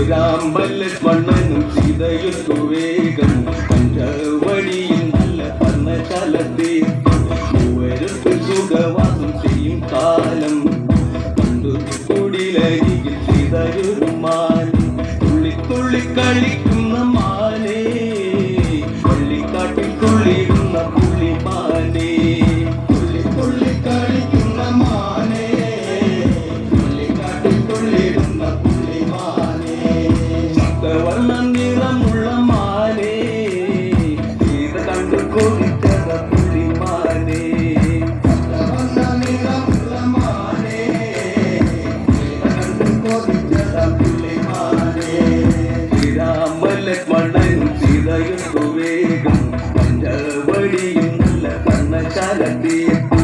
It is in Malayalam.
ശ്രീരാമലക്ഷ്മണനും സീതയൊത്തു വേഗം. പഞ്ചവടിയിൽ നല്ല പർണശാലത്തെ മൂവരത്ത് സുഖവാസം ചെയ്യും കാലം. കണ്ടു കുടിലരികിൽ സീതയൊരു തുള്ളി തുള്ളി കളിക്കുന്ന മാലേ പള്ളിക്കാട്ടിൽ തുള്ളിടുന്ന പുള്ളിമാനേ. തുള്ളി തുള്ളി കളിക്കുന്ന മാനേ கரடியும் நல்ல பண்ண கரடியும்